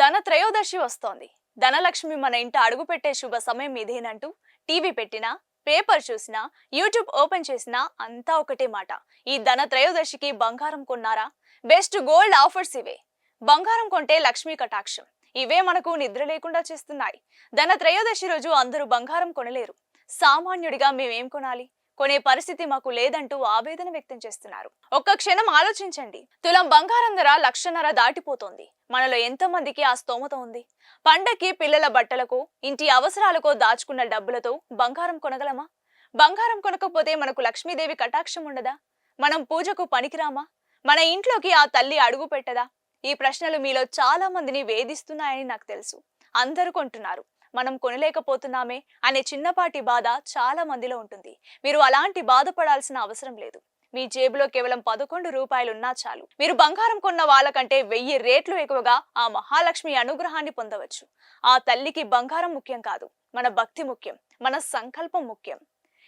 ధన త్రయోదశి వస్తోంది. ధనలక్ష్మి మన ఇంట అడుగుపెట్టే శుభ సమయం ఇదేనంటూ టీవీ పెట్టినా పేపర్ చూసినా యూట్యూబ్ ఓపెన్ చేసినా అంతా ఒకటే మాట. ఈ ధన త్రయోదశికి బంగారం కొన్నారా? బెస్ట్ గోల్డ్ ఆఫర్స్ ఇవే. బంగారం కొంటే లక్ష్మీ కటాక్షం. ఇవే మనకు నిద్ర లేకుండా చేస్తున్నాయి. ధన త్రయోదశి రోజు అందరూ బంగారం కొనలేరు. సామాన్యుడిగా మేమేం కొనాలి? కొనే పరిస్థితి మాకు లేదంటూ ఆవేదన వ్యక్తం చేస్తున్నారు. ఒక్క క్షణం ఆలోచించండి. తులం బంగారం ధర లక్షన్నర దాటిపోతోంది. మనలో ఎంతమందికి ఆ స్తోమత ఉంది? పండక్కి పిల్లల బట్టలకు ఇంటి అవసరాలకు దాచుకున్న డబ్బులతో బంగారం కొనగలమా? బంగారం కొనకపోతే మనకు లక్ష్మీదేవి కటాక్షం ఉండదా? మనం పూజకు పనికిరామా? మన ఇంట్లోకి ఆ తల్లి అడుగు పెట్టదా? ఈ ప్రశ్నలు మీలో చాలా మందిని వేధిస్తున్నాయని నాకు తెలుసు. అందరూ కొంటున్నారు. మనం కొనలేకపోతున్నామే అనే చిన్నపాటి బాధ చాలా మందిలో ఉంటుంది. మీరు అలాంటి బాధపడాల్సిన అవసరం లేదు. మీ జేబులో కేవలం పదకొండు రూపాయలున్నా చాలు. మీరు బంగారం కొన్న వాళ్ళకంటే వెయ్యి రేట్లు ఎక్కువగా ఆ మహాలక్ష్మి అనుగ్రహాన్ని పొందవచ్చు. ఆ తల్లికి బంగారం ముఖ్యం కాదు. మన భక్తి ముఖ్యం. మన సంకల్పం ముఖ్యం.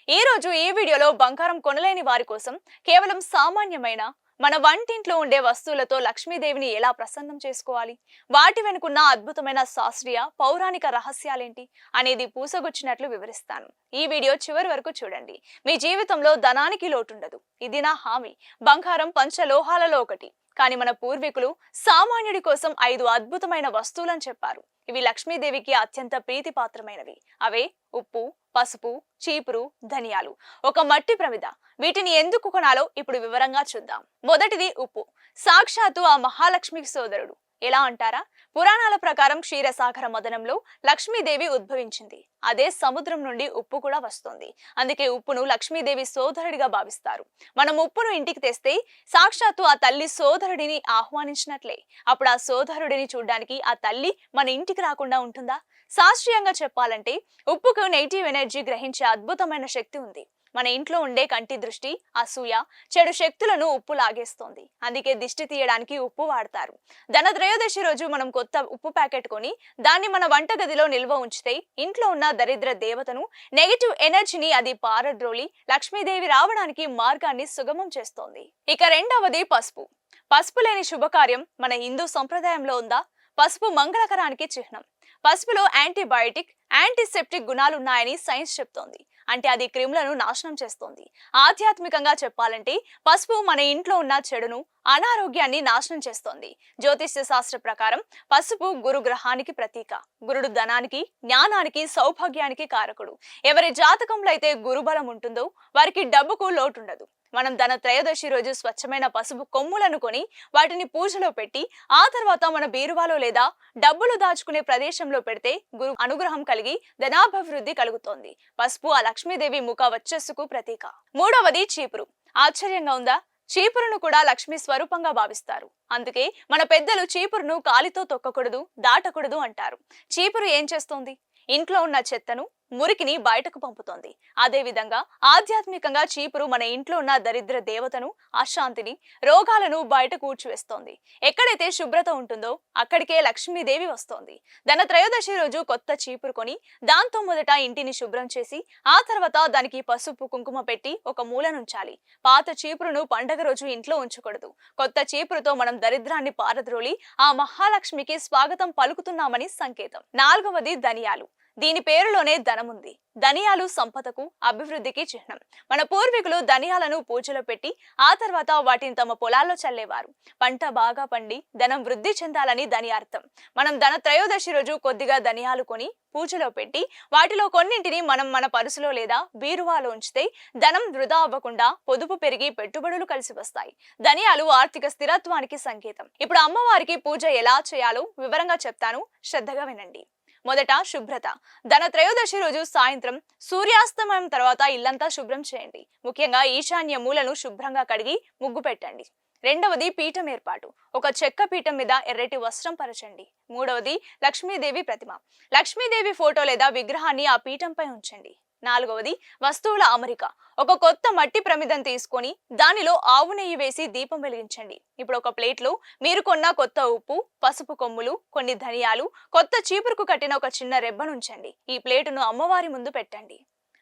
ఈ రోజు ఈ వీడియోలో బంగారం కొనలేని వారి కోసం కేవలం సామాన్యమైన మన వంటింట్లో ఉండే వస్తువులతో లక్ష్మీదేవిని ఎలా ప్రసన్నం చేసుకోవాలి? వాటి వెనుకున్న అద్భుతమైన శాస్త్రీయ పౌరాణిక రహస్యాలేంటి అనేది పూసగుచ్చినట్లు వివరిస్తాను. ఈ వీడియో చివరి వరకు చూడండి. మీ జీవితంలో ధనానికి లోటుండదు. ఇది నా హామీ. బంగారం పంచలోహాలలో ఒకటి. కానీ మన పూర్వీకులు సామాన్యుడి కోసం ఐదు అద్భుతమైన వస్తువులను చెప్పారు. ఇవి లక్ష్మీదేవికి అత్యంత ప్రీతిపాత్రమైనవి. అవే ఉప్పు పసుపు చీపురు ధనియాలు. ఒక మట్టి ప్రమిద. వీటిని ఎందుకు కొనాలో ఇప్పుడు వివరంగా చూద్దాం. మొదటిది ఉప్పు. సాక్షాత్తు ఆ మహాలక్ష్మికి సోదరుడు. ఎలా అంటారా? పురాణాల ప్రకారం క్షీరసాగర మదనంలో లక్ష్మీదేవి ఉద్భవించింది. అదే సముద్రం నుండి ఉప్పు కూడా వస్తుంది. అందుకే ఉప్పును లక్ష్మీదేవి సోదరుడిగా భావిస్తారు. మనం ఉప్పును ఇంటికి తెస్తే సాక్షాత్తు ఆ తల్లి సోదరుడిని ఆహ్వానించినట్లే. అప్పుడు ఆ సోదరుడిని చూడ్డానికి ఆ తల్లి మన ఇంటికి రాకుండా ఉంటుందా? శాస్త్రీయంగా చెప్పాలంటే ఉప్పుకు నెగిటివ్ ఎనర్జీ గ్రహించే అద్భుతమైన శక్తి ఉంది. మన ఇంట్లో ఉండే కంటి దృష్టి అసూయ చెడు శక్తులను ఉప్పు లాగేస్తోంది. అందుకే దిష్టి తీయడానికి ఉప్పు వాడతారు. ధన త్రయోదశి రోజు మనం కొత్త ఉప్పు ప్యాకెట్ కొని దాన్ని మన వంటగదిలో నిల్వ ఉంచితే ఇంట్లో ఉన్న దరిద్ర దేవతను నెగిటివ్ ఎనర్జీని అది పారద్రోలి లక్ష్మీదేవి రావడానికి మార్గాన్ని సుగమం చేస్తోంది. ఇక రెండవది పసుపు. పసుపు లేని శుభకార్యం మన హిందూ సంప్రదాయంలో ఉందా? పసుపు మంగళకరానికి చిహ్నం. పసుపులో యాంటీబయాటిక్ యాంటీసెప్టిక్ గుణాలు ఉన్నాయని సైన్స్ చెప్తోంది. అంటే అది క్రిములను నాశనం చేస్తోంది. ఆధ్యాత్మికంగా చెప్పాలంటే పసుపు మన ఇంట్లో ఉన్న చెడును అనారోగ్యాన్ని నాశనం చేస్తోంది. జ్యోతిష్య శాస్త్ర ప్రకారం పసుపు గురు గ్రహానికి ప్రతీక. గురుడు ధనానికి జ్ఞానానికి సౌభాగ్యానికి కారకుడు. ఎవరి జాతకంలో అయితే గురుబలం ఉంటుందో వారికి డబ్బుకు లోటుండదు. మనం ధన త్రయోదశి రోజు స్వచ్ఛమైన పసుపు కొమ్ములను కొని వాటిని పూజలో పెట్టి ఆ తర్వాత మన బీరువాలో లేదా డబ్బులు దాచుకునే ప్రదేశంలో పెడితే గురు అనుగ్రహం కలిగి ధనాభివృద్ధి కలుగుతోంది. పసుపు ఆ లక్ష్మీదేవి ముఖ వచ్చస్సుకు ప్రతీక. మూడవది చీపురు. ఆశ్చర్యంగా ఉందా? చీపురును కూడా లక్ష్మీ స్వరూపంగా భావిస్తారు. అందుకే మన పెద్దలు చీపురును కాలితో తొక్కకూడదు దాటకూడదు అంటారు. చీపురు ఏం చేస్తోంది? ఇంట్లో ఉన్న చెత్తను మురికిని బయటకు పంపుతోంది. అదేవిధంగా ఆధ్యాత్మికంగా చీపురు మన ఇంట్లో ఉన్న దరిద్ర దేవతను అశాంతిని రోగాలను బయట కూర్చివేస్తోంది. ఎక్కడైతే శుభ్రత ఉంటుందో అక్కడికే లక్ష్మీదేవి వస్తోంది. ధన త్రయోదశి రోజు కొత్త చీపురు కొని దాంతో మొదట ఇంటిని శుభ్రం చేసి ఆ తర్వాత దానికి పసుపు కుంకుమ పెట్టి ఒక మూలనుంచాలి పాత చీపురును పండగ రోజు ఇంట్లో ఉంచకూడదు. కొత్త చీపురుతో మనం దరిద్రాన్ని పారద్రోలి ఆ మహాలక్ష్మికి స్వాగతం పలుకుతున్నామని సంకేతం. నాలుగవది ధనియాలు. దీని పేరులోనే ధనముంది. ధనియాలు సంపదకు అభివృద్ధికి చిహ్నం. మన పూర్వీకులు ధనియాలను పూజలో పెట్టి ఆ తర్వాత వాటిని తమ పొలాల్లో చల్లేవారు. పంట బాగా పండి ధనం వృద్ధి చెందాలని దాని అర్థం మనం ధన త్రయోదశి రోజు కొద్దిగా ధనియాలు కొని పూజలో పెట్టి వాటిలో కొన్నింటిని మనం మన పరుసులో లేదా బీరువాలో ఉంచితే ధనం వృధా అవ్వకుండా పొదుపు పెరిగి పెట్టుబడులు కలిసి వస్తాయి. ధనియాలు ఆర్థిక స్థిరత్వానికి సంకేతం. ఇప్పుడు అమ్మవారికి పూజ ఎలా చేయాలో వివరంగా చెప్తాను. శ్రద్ధగా వినండి. మొదట శుభ్రత. ధన త్రయోదశి రోజు సాయంత్రం సూర్యాస్తమయం తర్వాత ఇల్లంతా శుభ్రం చేయండి. ముఖ్యంగా ఈశాన్య మూలను శుభ్రంగా కడిగి ముగ్గు పెట్టండి. రెండవది పీఠం ఏర్పాటు. ఒక చెక్క పీఠం మీద ఎర్రటి వస్త్రం పరచండి. మూడవది లక్ష్మీదేవి ప్రతిమ. లక్ష్మీదేవి ఫోటో లేదా విగ్రహాన్ని ఆ పీఠంపై ఉంచండి. నాలుగవది వస్తువుల అమరిక. ఒక కొత్త మట్టి ప్రమిదం తీసుకొని దానిలో ఆవు నెయ్యి వేసి దీపం వెలిగించండి. ఇప్పుడు ఒక ప్లేట్లో మీరు కొన్న కొత్త ఉప్పు పసుపు కొమ్ములు కొన్ని ధనియాలు కొత్త చీపురుకు కట్టిన ఒక చిన్న రెబ్బనుంచండి. ఈ ప్లేటును అమ్మవారి ముందు పెట్టండి.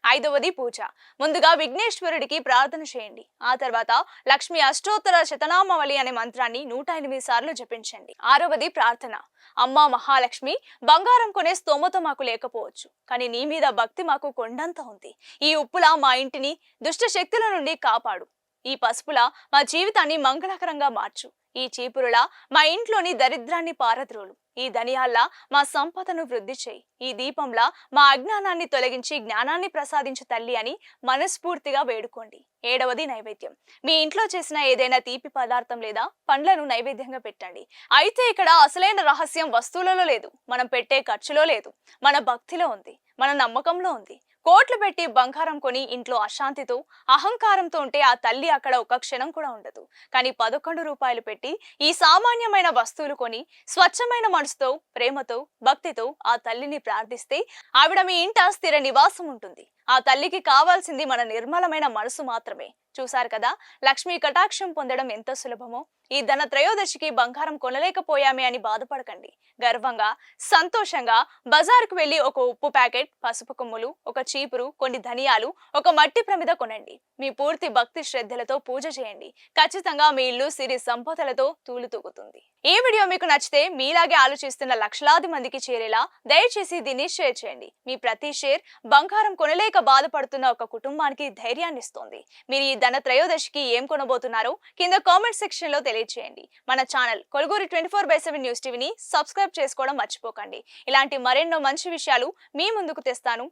ఐదవది పూజ. ముందుగా విఘ్నేశ్వరుడికి ప్రార్థన చేయండి. ఆ తర్వాత లక్ష్మి అష్టోత్తర శతనామవళి అనే మంత్రాన్ని నూట ఎనిమిది సార్లు జపించండి. ఆరవది ప్రార్థన. అమ్మా మహాలక్ష్మి బంగారం కొనే స్తోమత మాకు లేకపోవచ్చు కానీ నీ మీద భక్తి మాకు కొండంత ఉంది. ఈ ఉప్పులా మా ఇంటిని దుష్ట శక్తుల నుండి కాపాడు. ఈ పసుపులా మా జీవితాన్ని మంగళకరంగా మార్చు. ఈ చీపురులా మా ఇంట్లోని దరిద్రాన్ని పారద్రోలు. ఈ ధనియాల్లా మా సంపదను వృద్ధి చేయి. ఈ దీపంలా మా అజ్ఞానాన్ని తొలగించి జ్ఞానాన్ని ప్రసాదించు తల్లి అని మనస్ఫూర్తిగా వేడుకోండి. ఏడవది నైవేద్యం. మీ ఇంట్లో చేసిన ఏదైనా తీపి పదార్థం లేదా పండ్లను నైవేద్యంగా పెట్టండి. అయితే ఇక్కడ అసలైన రహస్యం వస్తువులలో లేదు. మనం పెట్టే ఖర్చులో లేదు. మన భక్తిలో ఉంది. మన నమ్మకంలో ఉంది. కోట్లు పెట్టి బంగారం కొని ఇంట్లో అశాంతితో అహంకారంతో ఉంటే ఆ తల్లి అక్కడ ఒక క్షణం కూడా ఉండదు. కానీ పదకొండు రూపాయలు పెట్టి ఈ సామాన్యమైన వస్తువులు కొని స్వచ్ఛమైన మనసుతో ప్రేమతో భక్తితో ఆ తల్లిని ప్రార్థిస్తే ఆవిడ మీ ఇంట స్థిర నివాసం ఉంటుంది. ఆ తల్లికి కావాల్సింది మన నిర్మలమైన మనసు మాత్రమే. చూశారు కదా? లక్ష్మీ కటాక్షం పొందడం ఎంత సులభమో? ఈ ధన త్రయోదశికి బంగారం కొనలేకపోయామే అని బాధపడకండి. గర్వంగా సంతోషంగా బజారుకు వెళ్ళి ఒక ఉప్పు ప్యాకెట్ పసుపు కొమ్ములు ఒక చీపురు కొన్ని ధనియాలు ఒక మట్టి ప్రమిద కొనండి. మీ పూర్తి భక్తి శ్రద్ధలతో పూజ చేయండి. ఖచ్చితంగా మీ ఇల్లు సిరి సంపదలతో తూలుతూగుతుంది ఈ వీడియో మీకు నచ్చితే మీలాగే ఆలోచిస్తున్న లక్షలాది మందికి చేరేలా దయచేసి దీన్ని షేర్ చేయండి. మీ ప్రతి షేర్ బంగారం కొనలేక బాధపడుతున్న ఒక కుటుంబానికి ధైర్యాన్ని ఇస్తుంది మీరు ఈ ధన త్రయోదశికి ఏం కొనబోతున్నారో కింద కామెంట్ సెక్షన్లో తెలియజేయండి మన channel కొలుగురి twenty four by seven news టీవీని సబ్స్క్రైబ్ చేసుకోవడం మర్చిపోకండి. ఇలాంటి మరెన్నో మంచి విషయాలు మీ ముందుకు తెస్తాను.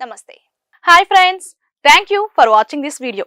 Namaste. Hi friends thank you for watching this video